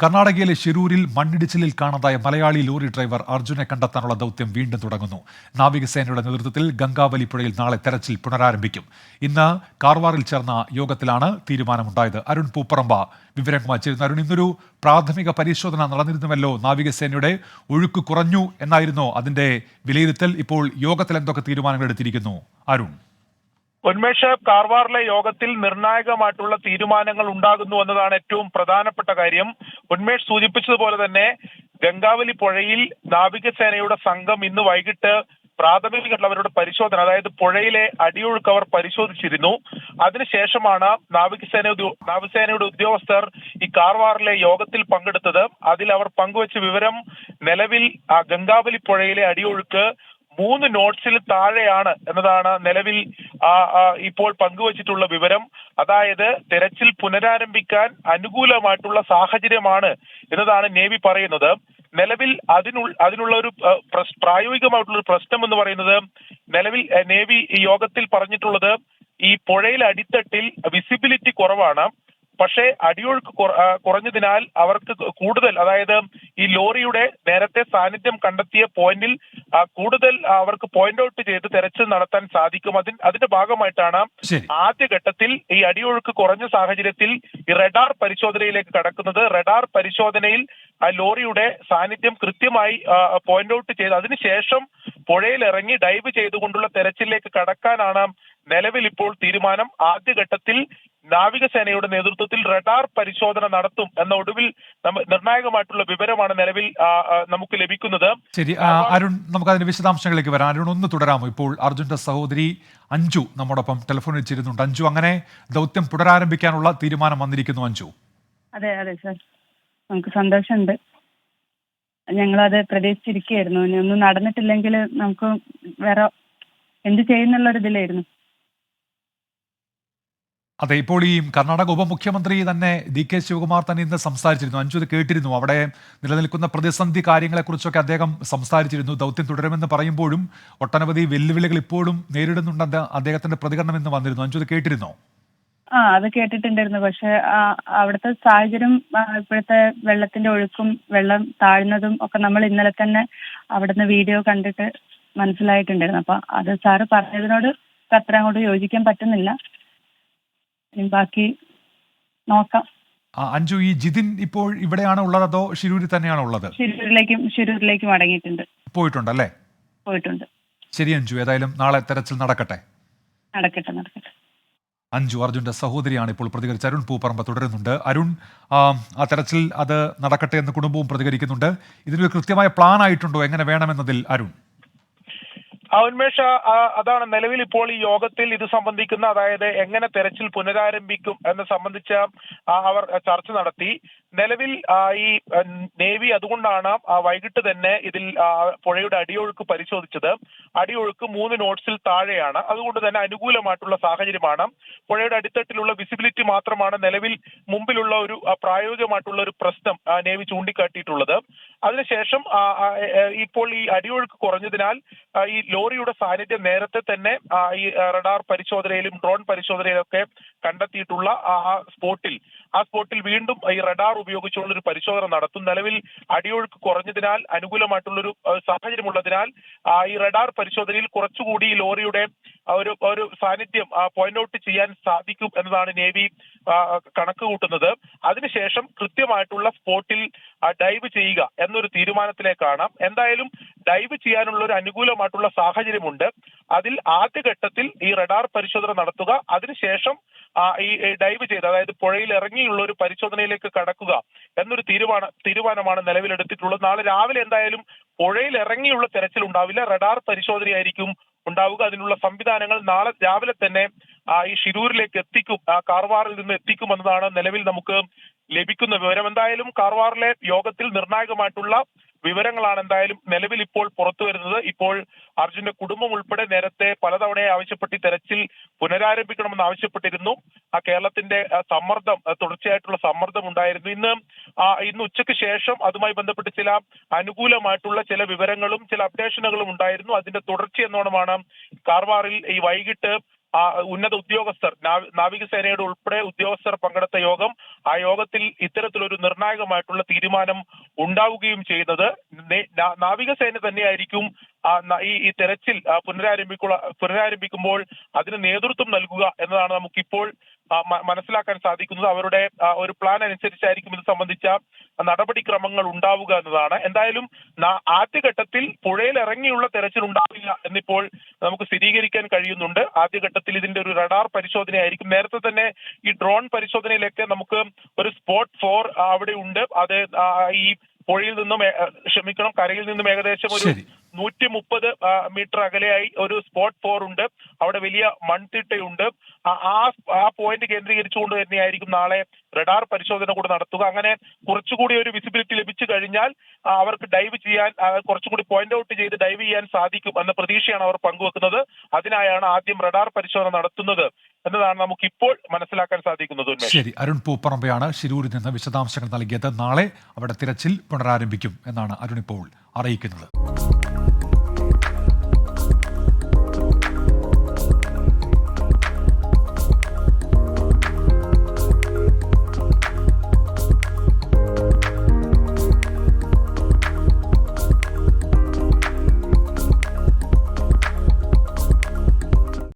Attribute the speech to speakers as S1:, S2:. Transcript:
S1: കർണാടകയിലെ ഷിരൂരിൽ മണ്ണിടിച്ചിലിൽ കാണാതായ മലയാളി ലോറി ഡ്രൈവർ അർജുനെ കണ്ടെത്താനുള്ള ദൗത്യം വീണ്ടും തുടങ്ങുന്നു. നാവികസേനയുടെ നേതൃത്വത്തിൽ ഗംഗാവലി പുഴയിൽ നാളെ തെരച്ചിൽ പുനരാരംഭിക്കും. ഇന്ന് കാർവാറിൽ ചേർന്ന യോഗത്തിലാണ് തീരുമാനമുണ്ടായത്. അരുൺ പൂപ്പറമ്പ വിവരങ്ങൾ ചേരുന്നു. അരുൺ ഇന്നൊരു പ്രാഥമിക പരിശോധന നടന്നിരുന്നുവല്ലോ? നാവികസേനയുടെ ഒഴുക്ക് കുറഞ്ഞു എന്നായിരുന്നു അതിന്റെ വിലയിരുത്തൽ. ഇപ്പോൾ യോഗത്തിൽ എന്തൊക്കെ തീരുമാനങ്ങൾ എടുത്തിരിക്കുന്നു? അരുൺ.
S2: ഉന്മേഷ് കാർവാറിലെ യോഗത്തിൽ നിർണായകമായിട്ടുള്ള തീരുമാനങ്ങൾ ഉണ്ടാകുന്നു എന്നതാണ് ഏറ്റവും പ്രധാനപ്പെട്ട കാര്യം. ഉന്മേഷ് സൂചിപ്പിച്ചതുപോലെ തന്നെ ഗംഗാവലി പുഴയിൽ നാവികസേനയുടെ സംഘം ഇന്ന് വൈകിട്ട് പ്രാഥമികമായിട്ടുള്ള അവരുടെ പരിശോധന അതായത് പുഴയിലെ അടിയൊഴുക്ക് അവർ പരിശോധിച്ചിരുന്നു. അതിനുശേഷമാണ് നാവികസേന നാവികസേനയുടെ ഉദ്യോഗസ്ഥർ ഈ കാർവാറിലെ യോഗത്തിൽ പങ്കെടുത്തത്. അതിൽ അവർ പങ്കുവച്ച വിവരം നിലവിൽ ആ ഗംഗാവലി പുഴയിലെ അടിയൊഴുക്ക് മൂന്ന് നോട്ട്സിൽ താഴെയാണ് എന്നതാണ് നിലവിൽ ഇപ്പോൾ പങ്കുവച്ചിട്ടുള്ള വിവരം. അതായത് തെരച്ചിൽ പുനരാരംഭിക്കാൻ അനുകൂലമായിട്ടുള്ള സാഹചര്യമാണ് എന്നതാണ് നേവി പറയുന്നത്. നിലവിൽ അതിനു അതിനുള്ള ഒരു പ്രായോഗികമായിട്ടുള്ള ഒരു പ്രശ്നം എന്ന് പറയുന്നത് നിലവിൽ നേവി യോഗത്തിൽ പറഞ്ഞിട്ടുള്ളത് ഈ പുഴയിലെ അടിത്തട്ടിൽ വിസിബിലിറ്റി കുറവാണ്. പക്ഷേ അടിയൊഴുക്ക് കുറ- കുറഞ്ഞതിനാൽ അവർക്ക് കൂടുതൽ അതായത് ഈ ലോറിയുടെ നേരത്തെ സാന്നിധ്യം കണ്ടെത്തിയ പോയിന്റിൽ കൂടുതൽ അവർക്ക് പോയിന്റ് ഔട്ട് ചെയ്ത് തെരച്ചിൽ നടത്താൻ സാധിക്കും. അതിന് അതിന്റെ ഭാഗമായിട്ടാണ് ആദ്യഘട്ടത്തിൽ ഈ അടിയൊഴുക്ക് കുറഞ്ഞ സാഹചര്യത്തിൽ ഈ റഡാർ പരിശോധനയിലേക്ക് കടക്കുന്നത്. റഡാർ പരിശോധനയിൽ ആ ലോറിയുടെ സാന്നിധ്യം കൃത്യമായി പോയിന്റ് ഔട്ട് ചെയ്ത്. അതിനുശേഷം പുഴയിൽ ഇറങ്ങി ഡൈവ് ചെയ്തുകൊണ്ടുള്ള തെരച്ചിലേക്ക് കടക്കാനാണ് നിലവിൽ ഇപ്പോൾ തീരുമാനം. ആദ്യഘട്ടത്തിൽ നാവികസേനയുടെ നേതൃത്വത്തിൽ റഡാർ പരിശോധന നടത്തും എന്ന ഒടുവിൽ നിർണായകമായിട്ടുള്ള വിവരമാണ് നിലവിൽ നമുക്ക് ലഭിക്കുന്നത്.
S1: ശരി അരുൺ നമുക്ക് അതിന്റെ വിശദാംശങ്ങളിലേക്ക് വരാം. അരുൺ ഒന്ന് തുടരാമോ ഇപ്പോൾ? അർജുന്റെ സഹോദരി അഞ്ജു നമ്മോടൊപ്പം ടെലിഫോണിൽ ചേരുന്നുണ്ട്. അഞ്ജു അങ്ങനെ ദൗത്യം പുനരാരംഭിക്കാനുള്ള തീരുമാനം വന്നിരിക്കുന്നു അഞ്ജു.
S3: അതെ അതെ സർ. നമുക്ക് സന്തോഷമുണ്ട്. ഞങ്ങളത് പ്രതീക്ഷിച്ചിരിക്കുകയായിരുന്നു. ഇനി ഒന്നും നടന്നിട്ടില്ലെങ്കിൽ നമുക്ക് വേറെ എന്ത് ചെയ്യുന്നുള്ളൊരിതിലായിരുന്നു
S1: അതെ ഇപ്പോൾ ഈ കർണാടക ഉപമുഖ്യമന്ത്രി തന്നെ ഡി കെ ശിവകുമാർ തന്നെ ഇന്ന് സംസാരിച്ചിരുന്നു. അഞ്ചു കേട്ടിരുന്നു. അവിടെ നിലനിൽക്കുന്ന പ്രതിസന്ധി കാര്യങ്ങളെക്കുറിച്ചൊക്കെ അദ്ദേഹം സംസാരിച്ചിരുന്നു. ദൗത്യം തുടരുമെന്ന് പറയുമ്പോഴും ഒട്ടനവധി വെല്ലുവിളികൾ ഇപ്പോഴും നേരിടുന്നുണ്ടെന്ന് അദ്ദേഹത്തിന്റെ പ്രതികരണം എന്ന് വന്നിരുന്നു. അഞ്ചു കേട്ടിരുന്നോ?
S3: ആ അത് കേട്ടിട്ടുണ്ടായിരുന്നു. പക്ഷെ അവിടുത്തെ സാഹചര്യം ഇപ്പോഴത്തെ വെള്ളത്തിന്റെ ഒഴുക്കും വെള്ളം താഴ്ന്നതും ഒക്കെ നമ്മൾ ഇന്നലെ തന്നെ അവിടുന്ന് വീഡിയോ കണ്ടിട്ട് മനസ്സിലായിട്ടുണ്ടായിരുന്നു. അപ്പൊ അത് സാറ് പറഞ്ഞതിനോട് അത്ര അങ്ങോട്ട് യോജിക്കാൻ പറ്റുന്നില്ല. ബാക്കി നോക്കാം.
S1: അഞ്ചു അഞ്ജു ഈ ജിതിൻ ഇപ്പോൾ ഇവിടെയാണോ ഉള്ളത് അതോ ഷിരൂരിൽ തന്നെയാണ് ഉള്ളത്?
S3: ഷിരൂരിലേക്കും ഷിരൂരിലേക്കും പോയിട്ടുണ്ട്
S1: അല്ലേ
S3: പോയിട്ടുണ്ട്.
S1: ശരി അഞ്ജു. ഏതായാലും നാളെ തെരച്ചിൽ നടക്കട്ടെ.
S3: നടക്കട്ടെ നടക്കട്ടെ.
S1: അഞ്ജു അർജുന്റെ സഹോദരിയാണ് ഇപ്പോൾ പ്രതികരിച്ച അരുൺ പൂപ്പറമ്പ് തുടരുന്നുണ്ട്. അരുൺ ആ, തെരച്ചിൽ അത് നടക്കട്ടെ എന്ന് കുടുംബവും പ്രതികരിക്കുന്നുണ്ട്. ഇതിനൊരു കൃത്യമായ പ്ലാൻ ആയിട്ടുണ്ടോ? എങ്ങനെ വേണമെന്നതിൽ അരുൺ?
S2: ഉന്മേഷ അതാണ് നിലവിൽ ഇപ്പോൾ ഈ യോഗത്തിൽ ഇത് സംബന്ധിക്കുന്ന അതായത് എങ്ങനെ തെരച്ചിൽ പുനരാരംഭിക്കും എന്ന് സംബന്ധിച്ച അവർ ചർച്ച നടത്തി. നിലവിൽ ഈ നേവി അതുകൊണ്ടാണ് വൈകിട്ട് തന്നെ ഇതിൽ പുഴയുടെ അടിയൊഴുക്ക് പരിശോധിച്ചത്. അടിയൊഴുക്ക് മൂന്ന് നോട്ട്സിൽ താഴെയാണ്. അതുകൊണ്ട് തന്നെ അനുകൂലമായിട്ടുള്ള സാഹചര്യമാണ്. പുഴയുടെ അടിത്തട്ടിലുള്ള വിസിബിലിറ്റി മാത്രമാണ് നിലവിൽ മുമ്പിലുള്ള ഒരു പ്രായോഗികമായിട്ടുള്ള ഒരു പ്രശ്നം നേവി ചൂണ്ടിക്കാട്ടിയിട്ടുള്ളത്. അതിനുശേഷം ഇപ്പോൾ ഈ അടിയൊഴുക്ക് കുറഞ്ഞതിനാൽ ഈ ലോറിയുടെ സാന്നിധ്യം നേരത്തെ തന്നെ ഈ റഡാർ പരിശോധനയിലും ഡ്രോൺ പരിശോധനയിലൊക്കെ കണ്ടെത്തിയിട്ടുള്ള ആ സ്പോട്ടിൽ ആ സ്പോട്ടിൽ വീണ്ടും ഈ റഡാർ ഉപയോഗിച്ചുള്ള ഒരു പരിശോധന നടത്തും. നിലവിൽ അടിയൊഴുക്ക് കുറഞ്ഞതിനാൽ അനുകൂലമായിട്ടുള്ളൊരു സാഹചര്യമുള്ളതിനാൽ ഈ റഡാർ പരിശോധനയിൽ കുറച്ചുകൂടി ലോറിയുടെ ഒരു ഒരു സാന്നിധ്യം പോയിന്റ് ഔട്ട് ചെയ്യാൻ സാധിക്കും എന്നതാണ് നേവി കണക്ക് കൂട്ടുന്നത്. അതിനുശേഷം കൃത്യമായിട്ടുള്ള സ്പോട്ടിൽ ഡൈവ് ചെയ്യുക എന്നൊരു തീരുമാനത്തിലേക്കാണ്. എന്തായാലും ഡൈവ് ചെയ്യാനുള്ള ഒരു അനുകൂലമായിട്ടുള്ള സാഹചര്യമുണ്ട്. അതിൽ ആദ്യഘട്ടത്തിൽ ഈ റഡാർ പരിശോധന നടത്തുക അതിനുശേഷം ഈ ഡൈവ് ചെയ്ത് അതായത് പുഴയിൽ ഇറങ്ങിയുള്ള ഒരു പരിശോധനയിലേക്ക് കടക്കുക എന്നൊരു തീരുമാനം തീരുമാനമാണ് നിലവിലെടുത്തിട്ടുള്ളത്. നാളെ രാവിലെ എന്തായാലും പുഴയിൽ ഇറങ്ങിയുള്ള തെരച്ചിൽ ഉണ്ടാവില്ല റഡാർ പരിശോധനയായിരിക്കും ഉണ്ടാവുക. അതിനുള്ള സംവിധാനങ്ങൾ നാളെ രാവിലെ തന്നെ ഈ ഷിരൂരിലേക്ക് എത്തിക്കും കാർവാറിൽ നിന്ന് എത്തിക്കുമെന്നതാണ് നിലവിൽ നമുക്ക് ലഭിക്കുന്ന വിവരം. എന്തായാലും കാർവാറിലെ യോഗത്തിൽ നിർണായകമായിട്ടുള്ള വിവരങ്ങളാണ് എന്തായാലും നിലവിൽ ഇപ്പോൾ പുറത്തു വരുന്നത്. ഇപ്പോൾ അർജുന്റെ കുടുംബം ഉൾപ്പെടെ നേരത്തെ പലതവണ ആവശ്യപ്പെട്ട് തെരച്ചിൽ പുനരാരംഭിക്കണമെന്ന് ആവശ്യപ്പെട്ടിരുന്നു. ആ കേരളത്തിന്റെ സമ്മർദ്ദം തുടർച്ചയായിട്ടുള്ള സമ്മർദ്ദം ഉണ്ടായിരുന്നു. ഇന്ന് ഇന്ന് ഉച്ചയ്ക്ക് ശേഷം അതുമായി ബന്ധപ്പെട്ട് ചില അനുകൂലമായിട്ടുള്ള ചില വിവരങ്ങളും ചില അപ്ഡേഷനുകളും ഉണ്ടായിരുന്നു. അതിന്റെ തുടർച്ച എന്നോണമാണ് കാർവാറിൽ ഈ വൈകിട്ട് ഉന്നത ഉദ്യോഗസ്ഥർ നാവി- നാവികസേനയുടെ ഉൾപ്പെടെ ഉദ്യോഗസ്ഥർ പങ്കെടുത്ത യോഗം ആ യോഗത്തിൽ ഇത്തരത്തിലൊരു നിർണായകമായിട്ടുള്ള തീരുമാനം ഉണ്ടാവുകയും ചെയ്യുന്നത്. നാവികസേന തന്നെയായിരിക്കും ഈ ഈ തെരച്ചിൽ പുനരാരംഭിക്കുക പുനരാരംഭിക്കുമ്പോൾ അതിന് നേതൃത്വം നൽകുക എന്നതാണ് നമുക്കിപ്പോൾ മനസ്സിലാക്കാൻ സാധിക്കുന്നത്. അവരുടെ ഒരു പ്ലാൻ അനുസരിച്ചായിരിക്കും ഇത് സംബന്ധിച്ച നടപടിക്രമങ്ങൾ ഉണ്ടാവുക എന്നതാണ്. എന്തായാലും ആദ്യഘട്ടത്തിൽ പുഴയിൽ ഇറങ്ങിയുള്ള തെരച്ചിൽ ഉണ്ടാവില്ല എന്നിപ്പോൾ നമുക്ക് സ്ഥിരീകരിക്കാൻ കഴിയുന്നുണ്ട്. ആദ്യഘട്ടത്തിൽ ഇതിന്റെ ഒരു റഡാർ പരിശോധനയായിരിക്കും. നേരത്തെ തന്നെ ഈ ഡ്രോൺ പരിശോധനയിലൊക്കെ നമുക്ക് ഒരു സ്പോട്ട് ഫോർ അവിടെ ഉണ്ട് അത് ഈ പുഴയിൽ നിന്നും ക്ഷമിക്കണം കരയിൽ നിന്നും ഏകദേശം ഒരു. നൂറ്റി മുപ്പത് മീറ്റർ അകലെയായി ഒരു സ്പോട്ട് ഫോർ ഉണ്ട്. അവിടെ വലിയ മൺതിട്ടയുണ്ട്. ആ- ആ പോയിന്റ് കേന്ദ്രീകരിച്ചുകൊണ്ട് തന്നെയായിരിക്കും നാളെ റഡാർ പരിശോധന കൂടി നടത്തുക. അങ്ങനെ കുറച്ചുകൂടി ഒരു വിസിബിലിറ്റി ലഭിച്ചു കഴിഞ്ഞാൽ അവർക്ക് ഡൈവ് ചെയ്യാൻ കുറച്ചുകൂടി പോയിന്റ് ഔട്ട് ചെയ്ത് ഡൈവ് ചെയ്യാൻ സാധിക്കും എന്ന പ്രതീക്ഷയാണ് അവർ പങ്കുവെക്കുന്നത്. അതിനായാണ് ആദ്യം റഡാർ പരിശോധന നടത്തുന്നത് എന്നതാണ് നമുക്ക് ഇപ്പോൾ മനസ്സിലാക്കാൻ സാധിക്കുന്നത്
S1: ശരി അരുൺ പൂപ്പറമ്പയാണ് ശിരൂരിൽ നിന്ന് വിശദാംശങ്ങൾ നൽകിയത്. നാളെ അവിടെ തിരച്ചിൽ പുനരാരംഭിക്കും എന്നാണ് അരുൺ ഇപ്പോൾ അറിയിക്കുന്നത്.